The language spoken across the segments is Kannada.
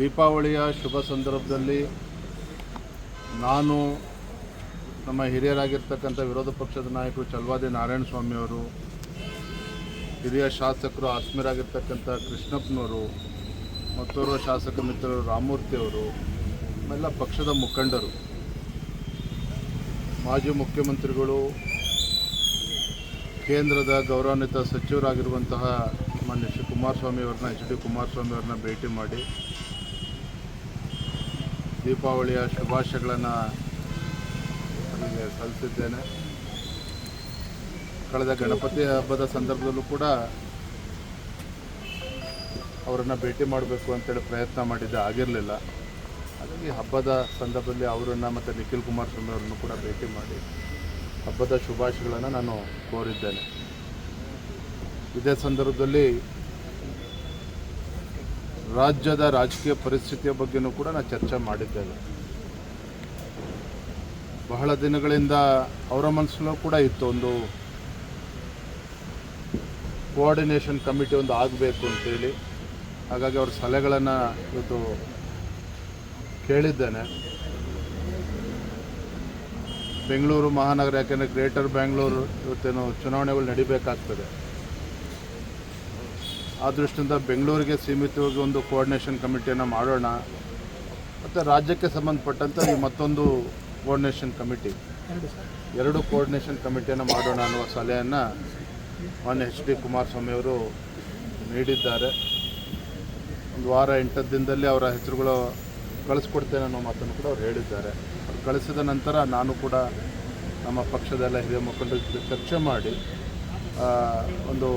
ದೀಪಾವಳಿಯ ಶುಭ ಸಂದರ್ಭದಲ್ಲಿ ನಾನು ನಮ್ಮ ಹಿರಿಯರಾಗಿರ್ತಕ್ಕಂಥ ವಿರೋಧ ಪಕ್ಷದ ನಾಯಕರು ಚಲ್ವಾದಿ ನಾರಾಯಣ ಸ್ವಾಮಿಯವರು ಹಿರಿಯ ಶಾಸಕರು ಆತ್ಮೀಯರಾಗಿರ್ತಕ್ಕಂಥ ಕೃಷ್ಣಪ್ಪನವರು, ಮತ್ತೋರ್ವ ಶಾಸಕ ಮಿತ್ರರು ರಾಮಮೂರ್ತಿಯವರು ಎಲ್ಲ ಪಕ್ಷದ ಮುಖಂಡರು, ಮಾಜಿ ಮುಖ್ಯಮಂತ್ರಿಗಳು, ಕೇಂದ್ರದ ಗೌರವಾನ್ವಿತ ಸಚಿವರಾಗಿರುವಂತಹ ಮಾನ್ಯ ಶ್ರೀ ಕುಮಾರಸ್ವಾಮಿ ಅವ್ರನ್ನ, ಎಚ್ ಡಿ ಕುಮಾರಸ್ವಾಮಿಯವ್ರನ್ನ ಭೇಟಿ ಮಾಡಿ ದೀಪಾವಳಿಯ ಶುಭಾಶಯಗಳನ್ನು ನಿಮಗೆ ಸಲ್ಲಿಸಿದ್ದೇನೆ. ಕಳೆದ ಗಣಪತಿ ಹಬ್ಬದ ಸಂದರ್ಭದಲ್ಲೂ ಕೂಡ ಅವರನ್ನು ಭೇಟಿ ಮಾಡಬೇಕು ಅಂತೇಳಿ ಪ್ರಯತ್ನ ಮಾಡಿದ್ದೆ. ಆಗಿರಲಿಲ್ಲ. ಹಾಗಾಗಿ ಹಬ್ಬದ ಸಂದರ್ಭದಲ್ಲಿ ಅವರನ್ನು ಮತ್ತು ನಿಖಿಲ್ ಕುಮಾರಸ್ವಾಮಿ ಅವರನ್ನು ಕೂಡ ಭೇಟಿ ಮಾಡಿ ಹಬ್ಬದ ಶುಭಾಶಯಗಳನ್ನು ನಾನು ಕೋರಿದ್ದೇನೆ. ಇದೇ ಸಂದರ್ಭದಲ್ಲಿ ರಾಜ್ಯದ ರಾಜಕೀಯ ಪರಿಸ್ಥಿತಿಯ ಬಗ್ಗೆನೂ ಕೂಡ ನಾನು ಚರ್ಚೆ ಮಾಡಿದ್ದೇವೆ. ಬಹಳ ದಿನಗಳಿಂದ ಅವರ ಮನಸ್ಸಲ್ಲೂ ಕೂಡ ಇತ್ತು ಒಂದು ಕೋಆರ್ಡಿನೇಷನ್ ಕಮಿಟಿ ಒಂದು ಆಗಬೇಕು ಅಂತೇಳಿ. ಹಾಗಾಗಿ ಅವ್ರ ಸಲಹೆಗಳನ್ನು ಇವತ್ತು ಕೇಳಿದ್ದೇನೆ. ಬೆಂಗಳೂರು ಮಹಾನಗರ, ಯಾಕೆಂದರೆ ಗ್ರೇಟರ್ ಬ್ಯಾಂಗ್ಳೂರು ಇವತ್ತೇನು ಚುನಾವಣೆಗಳು ನಡಿಬೇಕಾಗ್ತದೆ. ಆ ದೃಷ್ಟಿಯಿಂದ ಬೆಂಗಳೂರಿಗೆ ಸೀಮಿತವಾಗಿ ಒಂದು ಕೋಆರ್ಡಿನೇಷನ್ ಕಮಿಟಿಯನ್ನು ಮಾಡೋಣ. ಮತ್ತು ರಾಜ್ಯಕ್ಕೆ ಸಂಬಂಧಪಟ್ಟಂತೆ ಈ ಮತ್ತೊಂದು ಕೋಆರ್ಡಿನೇಷನ್ ಕಮಿಟಿ ಎರಡು ಕೋಆರ್ಡಿನೇಷನ್ ಕಮಿಟಿಯನ್ನು ಮಾಡೋಣ ಅನ್ನುವ ಸಲಹೆಯನ್ನು ಮಾನ್ಯ ಎಚ್ ಡಿ ಕುಮಾರಸ್ವಾಮಿ ಅವರು ನೀಡಿದ್ದಾರೆ. ಒಂದು ವಾರ ಎಂಟು ದಿನದಲ್ಲಿ ಅವರ ಹೆಸರುಗಳು ಕಳಿಸ್ಕೊಡ್ತೇನೆ ಅನ್ನೋ ಮಾತನ್ನು ಕೂಡ ಅವ್ರು ಹೇಳಿದ್ದಾರೆ. ಅವ್ರು ಕಳಿಸಿದ ನಂತರ ನಾನು ಕೂಡ ನಮ್ಮ ಪಕ್ಷದ ಎಲ್ಲ ಹಿರಿಯ ಮುಖಂಡರ ಜೊತೆ ಚರ್ಚೆ ಮಾಡಿ ಒಂದು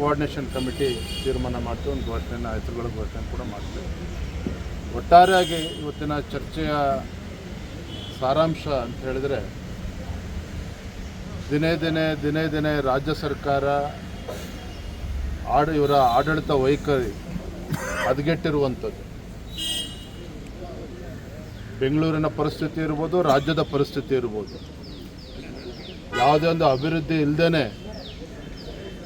ಕೋಆರ್ಡಿನೇಷನ್ ಕಮಿಟಿ ತೀರ್ಮಾನ ಮಾಡ್ತೀವಿ ಒಂದು ಘೋಷಣೆಯನ್ನು ಹೆಸರುಗಳ ಘೋಷಣೆ ಕೂಡ ಮಾಡ್ತೀವಿ. ಒಟ್ಟಾರೆಯಾಗಿ ಇವತ್ತಿನ ಚರ್ಚೆಯ ಸಾರಾಂಶ ಅಂತ ಹೇಳಿದರೆ, ದಿನೇ ದಿನೇ ದಿನೇ ದಿನೇ ರಾಜ್ಯ ಸರ್ಕಾರ ಆಡ, ಇವರ ಆಡಳಿತ ವೈಖರಿ ಹದಗೆಟ್ಟಿರುವಂಥದ್ದು. ಬೆಂಗಳೂರಿನ ಪರಿಸ್ಥಿತಿ ಇರ್ಬೋದು, ರಾಜ್ಯದ ಪರಿಸ್ಥಿತಿ ಇರ್ಬೋದು. ಯಾವುದೇ ಒಂದು ಅಭಿವೃದ್ಧಿ ಇಲ್ಲದೇ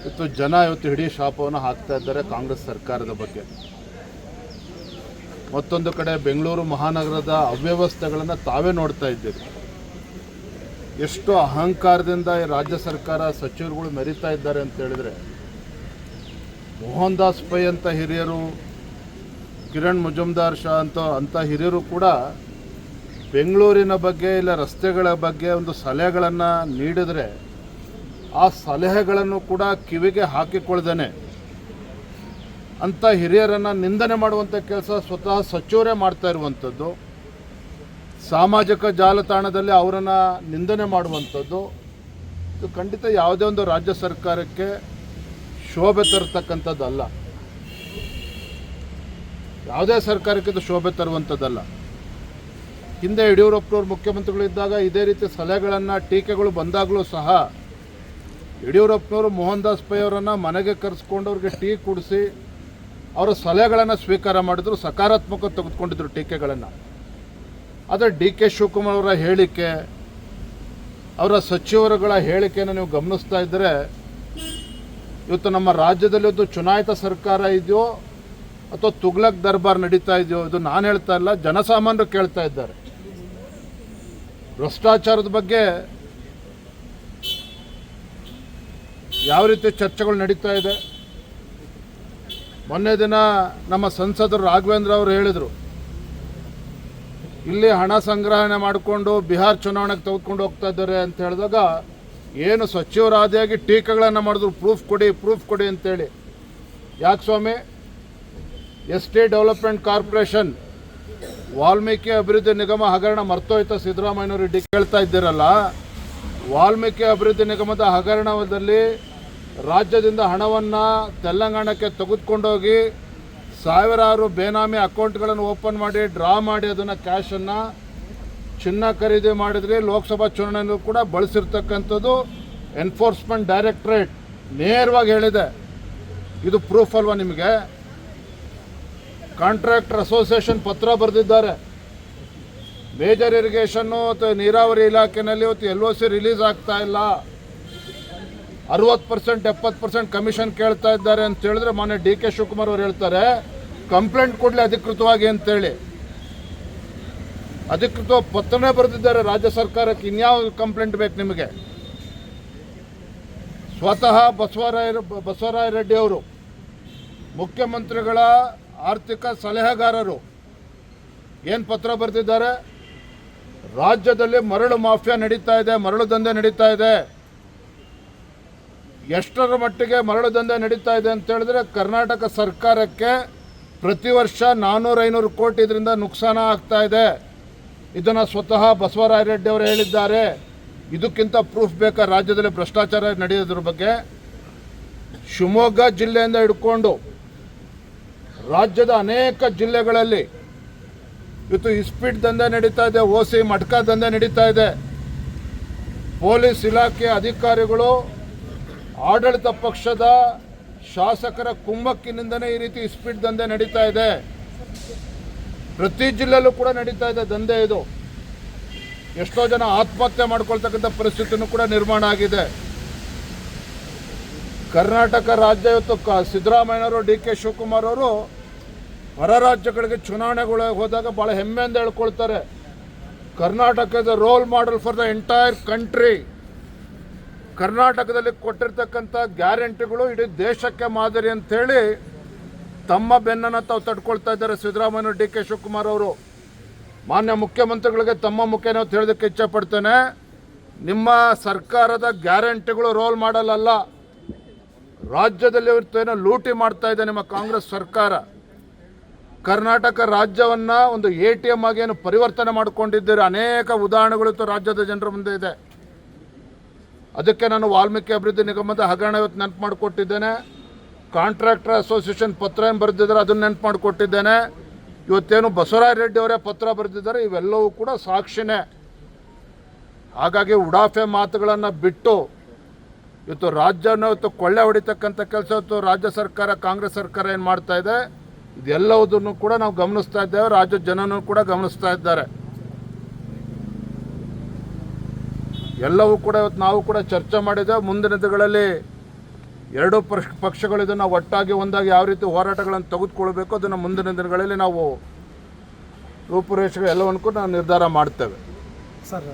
ಇವತ್ತು ಜನ ಇವತ್ತು ಇಡೀ ಶಾಪವನ್ನು ಹಾಕ್ತಾ ಇದ್ದಾರೆ ಕಾಂಗ್ರೆಸ್ ಸರ್ಕಾರದ ಬಗ್ಗೆ. ಮತ್ತೊಂದು ಕಡೆ ಬೆಂಗಳೂರು ಮಹಾನಗರದ ಅವ್ಯವಸ್ಥೆಗಳನ್ನು ತಾವೇ ನೋಡ್ತಾ ಇದ್ದೀರಿ. ಎಷ್ಟು ಅಹಂಕಾರದಿಂದ ಈ ರಾಜ್ಯ ಸರ್ಕಾರ ಸಚಿವರುಗಳು ಮೆರಿತಾ ಇದ್ದಾರೆ ಅಂತ ಹೇಳಿದ್ರೆ, ಮೋಹನ್ ದಾಸ್ ಪೈ ಅಂತ ಹಿರಿಯರು, ಕಿರಣ್ ಮುಜುಮ್ದಾರ್ ಶಾ ಅಂತ ಅಂಥ ಹಿರಿಯರು ಕೂಡ ಬೆಂಗಳೂರಿನ ಬಗ್ಗೆ ಇಲ್ಲ ರಸ್ತೆಗಳ ಬಗ್ಗೆ ಒಂದು ಸಲಹೆಗಳನ್ನು ನೀಡಿದರೆ ಆ ಸಲಹೆಗಳನ್ನು ಕೂಡ ಕಿವಿಗೆ ಹಾಕಿಕೊಳ್ದೇನೆ ಅಂಥ ಹಿರಿಯರನ್ನು ನಿಂದನೆ ಮಾಡುವಂಥ ಕೆಲಸ ಸ್ವತಃ ಸಚಿವರೇ ಮಾಡ್ತಾ ಇರುವಂಥದ್ದು ಸಾಮಾಜಿಕ ಜಾಲತಾಣದಲ್ಲಿ ಅವರನ್ನು ನಿಂದನೆ ಮಾಡುವಂಥದ್ದು ಇದು ಖಂಡಿತ ಯಾವುದೇ ಒಂದು ರಾಜ್ಯ ಸರ್ಕಾರಕ್ಕೆ ಶೋಭೆ ತರತಕ್ಕಂಥದ್ದಲ್ಲ. ಯಾವುದೇ ಸರ್ಕಾರಕ್ಕೆ ಇದು ಶೋಭೆ ತರುವಂಥದ್ದಲ್ಲ ಹಿಂದೆ ಯಡಿಯೂರಪ್ಪನವ್ರು ಮುಖ್ಯಮಂತ್ರಿಗಳಿದ್ದಾಗ ಇದೇ ರೀತಿ ಸಲಹೆಗಳನ್ನು, ಟೀಕೆಗಳು ಬಂದಾಗಲೂ ಸಹ ಯಡಿಯೂರಪ್ಪನವರು ಮೋಹನ್ ದಾಸ್ ಪೈ ಅವರನ್ನು ಮನೆಗೆ ಕರೆಸ್ಕೊಂಡು ಅವ್ರಿಗೆ ಟೀ ಕುಡಿಸಿ ಅವರ ಸಲಹೆಗಳನ್ನು ಸ್ವೀಕಾರ ಮಾಡಿದ್ರು, ಸಕಾರಾತ್ಮಕ ತೆಗೆದುಕೊಂಡಿದ್ರು ಟೀಕೆಗಳನ್ನು. ಆದರೆ ಡಿ ಕೆ ಶಿವಕುಮಾರ್ ಅವರ ಹೇಳಿಕೆ, ಅವರ ಸಚಿವರುಗಳ ಹೇಳಿಕೆಯನ್ನು ನೀವು ಗಮನಿಸ್ತಾ ಇದ್ದರೆ ಇವತ್ತು ನಮ್ಮ ರಾಜ್ಯದಲ್ಲಿ ಒಂದು ಚುನಾಯಿತ ಸರ್ಕಾರ ಇದೆಯೋ ಅಥವಾ ತುಗ್ಲಕ್ ದರ್ಬಾರ್ ನಡೀತಾ ಇದೆಯೋ ಇದು ನಾನು ಹೇಳ್ತಾ ಇಲ್ಲ ಜನಸಾಮಾನ್ಯರು ಕೇಳ್ತಾ ಇದ್ದಾರೆ. ಭ್ರಷ್ಟಾಚಾರದ ಬಗ್ಗೆ ಯಾವ ರೀತಿ ಚರ್ಚೆಗಳು ನಡೀತಾ ಇದೆ? ಮೊನ್ನೆ ದಿನ ನಮ್ಮ ಸಂಸದರು ರಾಘವೇಂದ್ರ ಅವರು ಹೇಳಿದರು, ಇಲ್ಲಿ ಹಣ ಸಂಗ್ರಹಣೆ ಮಾಡಿಕೊಂಡು ಬಿಹಾರ್ ಚುನಾವಣೆಗೆ ತೆಗೆದುಕೊಂಡು ಹೋಗ್ತಾ ಇದ್ದಾರೆ ಅಂತ ಹೇಳಿದಾಗ, ಏನು ಸಚಿವರಾದಿಯಾಗಿ ಟೀಕೆಗಳನ್ನು ಮಾಡಿದ್ರು ಪ್ರೂಫ್ ಕೊಡಿ ಪ್ರೂಫ್ ಕೊಡಿ ಅಂತೇಳಿ. ಯಾಕೆ ಸ್ವಾಮಿ? S T development corporation, Valmiki ಅಭಿವೃದ್ಧಿ ನಿಗಮ ಹಗರಣ ಮರ್ತೋಯ್ತ ಸಿದ್ದರಾಮಯ್ಯನವರು ಡಿ ಕೇಳ್ತಾ ಇದ್ದೀರಲ್ಲ, ವಾಲ್ಮೀಕಿ ಅಭಿವೃದ್ಧಿ ನಿಗಮದ ಹಗರಣದಲ್ಲಿ ರಾಜ್ಯದಿಂದ ಹಣವನ್ನು ತೆಲಂಗಾಣಕ್ಕೆ ತೆಗೆದುಕೊಂಡೋಗಿ ಸಾವಿರಾರು ಬೇನಾಮಿ ಅಕೌಂಟ್ಗಳನ್ನು ಓಪನ್ ಮಾಡಿ, ಡ್ರಾ ಮಾಡಿ ಅದನ್ನು ಕ್ಯಾಶನ್ನು ಚಿನ್ನ ಖರೀದಿ ಮಾಡಿದ್ರಿ ಲೋಕಸಭಾ ಚುನಾವಣೆಯಲ್ಲೂ ಕೂಡ ಬಳಸಿರ್ತಕ್ಕಂಥದ್ದು ಎನ್ಫೋರ್ಸ್ಮೆಂಟ್ ಡೈರೆಕ್ಟ್ರೇಟ್ ನೇರವಾಗಿ ಹೇಳಿದೆ. ಇದು ಪ್ರೂಫ್ ಅಲ್ವಾ ನಿಮಗೆ? ಕಾಂಟ್ರಾಕ್ಟರ್ ಅಸೋಸಿಯೇಷನ್ ಪತ್ರ ಬರೆದಿದ್ದಾರೆ. ಮೇಜರ್ ಇರಿಗೇಷನ್ನು ಅಥವಾ ನೀರಾವರಿ ಇಲಾಖೆಯಲ್ಲಿ ಇವತ್ತು ಎಲ್ ಒ ಸಿ ರಿಲೀಸ್ ಆಗ್ತಾ ಇಲ್ಲ. ಅರವತ್ತು ಪರ್ಸೆಂಟ್ ಎಪ್ಪತ್ತು ಪರ್ಸೆಂಟ್ ಕಮಿಷನ್ ಕೇಳ್ತಾ ಇದ್ದಾರೆ ಅಂತ ಹೇಳಿದ್ರೆ ಮೊನ್ನೆ ಡಿ ಕೆ ಶಿವಕುಮಾರ್ ಅವ್ರು ಹೇಳ್ತಾರೆ, ಕಂಪ್ಲೇಂಟ್ ಕೊಡಲಿ ಅಧಿಕೃತವಾಗಿ ಅಂತೇಳಿ ಅಧಿಕೃತ ಪತ್ರನೇ ಬರೆದಿದ್ದಾರೆ, ರಾಜ್ಯ ಸರ್ಕಾರಕ್ಕೆ ಇನ್ಯಾವ ಕಂಪ್ಲೇಂಟ್ ಬೇಕು ನಿಮಗೆ? ಸ್ವತಃ ಬಸವರಾಯ ಬಸವರಾಯ ರೆಡ್ಡಿ ಅವರು, ಮುಖ್ಯಮಂತ್ರಿಗಳ ಆರ್ಥಿಕ ಸಲಹೆಗಾರರು ಏನು ಪತ್ರ ಬರೆದಿದ್ದಾರೆ? ರಾಜ್ಯದಲ್ಲಿ ಮರಳು ಮಾಫಿಯಾ ನಡೀತಾ ಇದೆ, ಮರಳು ದಂಧೆ ನಡೀತಾ ಇದೆ. ಎಷ್ಟರ ಮಟ್ಟಿಗೆ ಮರಳು ದಂಧೆ ನಡೀತಾ ಇದೆ ಅಂತ ಹೇಳಿದ್ರೆ ಕರ್ನಾಟಕ ಸರ್ಕಾರಕ್ಕೆ ಪ್ರತಿ ವರ್ಷ ನಾನ್ನೂರು ಐನೂರು ಕೋಟಿ ಇದರಿಂದ ನುಕ್ಸಾನ ಆಗ್ತಾ ಇದೆ. ಇದನ್ನು ಸ್ವತಃ ಬಸವರಾಯ ರೆಡ್ಡಿ ಅವರು ಹೇಳಿದ್ದಾರೆ. ಇದಕ್ಕಿಂತ ಪ್ರೂಫ್ ಬೇಕಾ? ರಾಜ್ಯದಲ್ಲಿ ಭ್ರಷ್ಟಾಚಾರ ನಡೆಯೋದ್ರ ಬಗ್ಗೆ ಶಿವಮೊಗ್ಗ ಜಿಲ್ಲೆಯಿಂದ ಹಿಡ್ಕೊಂಡು ರಾಜ್ಯದ ಅನೇಕ ಜಿಲ್ಲೆಗಳಲ್ಲಿ ಇವತ್ತು ಇಸ್ಪೀಟ್ ದಂಧೆ ನಡೀತಾ ಇದೆ ಓಸಿ ಮಟ್ಕಾ ದಂಧೆ ನಡೀತಾ ಇದೆ. ಪೊಲೀಸ್ ಇಲಾಖೆ ಅಧಿಕಾರಿಗಳು ಆಡಳಿತ ಪಕ್ಷದ ಶಾಸಕರ ಕುಮ್ಮಕ್ಕಿನಿಂದನೇ ಈ ರೀತಿ ಸ್ಪೀಡ್ ದಂಧೆ ನಡೀತಾ ಇದೆ. ಪ್ರತಿ ಜಿಲ್ಲೆಯಲ್ಲೂ ಕೂಡ ನಡೀತಾ ಇದೆ ದಂಧೆ ಇದು. ಎಷ್ಟೋ ಜನ ಆತ್ಮಹತ್ಯೆ ಮಾಡ್ಕೊಳ್ತಕ್ಕಂಥ ಪರಿಸ್ಥಿತಿನೂ ಕೂಡ ನಿರ್ಮಾಣ ಆಗಿದೆ. ಕರ್ನಾಟಕ ರಾಜ್ಯ ಇವತ್ತು ಕ ಸಿದ್ದರಾಮಯ್ಯನವರು ಡಿ ಕೆ ಶಿವಕುಮಾರ್ ಅವರು ಹೊರ ರಾಜ್ಯಗಳಿಗೆ ಚುನಾವಣೆಗಳು ಹೋದಾಗ ಭಾಳ ಹೆಮ್ಮೆಯಿಂದ ಹೇಳ್ಕೊಳ್ತಾರೆ. ಕರ್ನಾಟಕದ role model for the entire country ಕರ್ನಾಟಕದಲ್ಲಿ ಕೊಟ್ಟಿರ್ತಕ್ಕಂಥ ಗ್ಯಾರಂಟಿಗಳು ಇಡೀ ದೇಶಕ್ಕೆ ಮಾದರಿ ಅಂತೇಳಿ ತಮ್ಮ ಬೆನ್ನನ್ನು ತಾವು ತಡ್ಕೊಳ್ತಾ ಇದ್ದಾರೆ ಸಿದ್ದರಾಮಯ್ಯ ಡಿ ಕೆ ಶಿವಕುಮಾರ್ ಅವರು. ಮಾನ್ಯ ಮುಖ್ಯಮಂತ್ರಿಗಳಿಗೆ ತಮ್ಮ ಮುಖೇನ ನಾವು ಹೇಳೋದಕ್ಕೆ ಇಚ್ಛಪಡ್ತೇನೆ. ನಿಮ್ಮ ಸರ್ಕಾರದ ಗ್ಯಾರಂಟಿಗಳು ರೋಲ್ ಮಾಡಲ್ಲ ರಾಜ್ಯದಲ್ಲಿ ಇವತ್ತೇನೋ ಲೂಟಿ ಮಾಡ್ತಾ ಇದೆ ನಿಮ್ಮ ಕಾಂಗ್ರೆಸ್ ಸರ್ಕಾರ. ಕರ್ನಾಟಕ ರಾಜ್ಯವನ್ನು ಒಂದು ಎ ಟಿ ಎಂ ಆಗಿ ಏನು ಪರಿವರ್ತನೆ ಮಾಡಿಕೊಂಡಿದ್ದೀರಿ. ಅನೇಕ ಉದಾಹರಣೆಗಳು ರಾಜ್ಯದ ಜನರ ಮುಂದೆ ಇದೆ. ಅದಕ್ಕೆ ನಾನು ವಾಲ್ಮೀಕಿ ಅಭಿವೃದ್ಧಿ ನಿಗಮದ ಹಗರಣ ಇವತ್ತು ನೆನಪು ಮಾಡಿಕೊಟ್ಟಿದ್ದೇನೆ. ಕಾಂಟ್ರಾಕ್ಟರ್ ಅಸೋಸಿಯೇಷನ್ ಪತ್ರ ಏನು ಬರೆದಿದ್ದಾರೆ ಅದನ್ನು ನೆನಪು ಮಾಡಿಕೊಟ್ಟಿದ್ದೇನೆ. ಇವತ್ತೇನು ಬಸವರಾಯ ರೆಡ್ಡಿ ಅವರೇ ಪತ್ರ ಬರೆದಿದ್ದಾರೆ, ಇವೆಲ್ಲವೂ ಕೂಡ ಸಾಕ್ಷಿನೇ. ಹಾಗಾಗಿ ಉಡಾಫೆ ಮಾತುಗಳನ್ನು ಬಿಟ್ಟು ಇವತ್ತು ರಾಜ್ಯನ ಇವತ್ತು ಕೊಳ್ಳೆ ಹೊಡಿತಕ್ಕಂಥ ಕೆಲಸ ಇವತ್ತು ರಾಜ್ಯ ಸರ್ಕಾರ, ಕಾಂಗ್ರೆಸ್ ಸರ್ಕಾರ ಏನು ಮಾಡ್ತಾ ಇದೆ, ಇದೆಲ್ಲವುದನ್ನು ಕೂಡ ನಾವು ಗಮನಿಸ್ತಾ ಇದ್ದೇವೆ ರಾಜ್ಯದ ಜನನೂ ಕೂಡ ಗಮನಿಸ್ತಾ ಇದ್ದಾರೆ. ಎಲ್ಲವೂ ಕೂಡ ಇವತ್ತು ನಾವು ಕೂಡ ಚರ್ಚೆ ಮಾಡಿದ. ಮುಂದಿನ ದಿನಗಳಲ್ಲಿ ಎರಡೂ ಪಕ್ಷ ಪಕ್ಷಗಳು ಇದನ್ನು ಒಟ್ಟಾಗಿ ಒಂದಾಗಿ ಯಾವ ರೀತಿ ಹೋರಾಟಗಳನ್ನು ತೆಗೆದುಕೊಳ್ಬೇಕು ಅದನ್ನು ಮುಂದಿನ ದಿನಗಳಲ್ಲಿ ನಾವು ರೂಪುರೇಷೆಗಳು ಎಲ್ಲವನ್ನು ಕೂಡ ನಾವು ನಿರ್ಧಾರ ಮಾಡ್ತೇವೆ. ಸರ್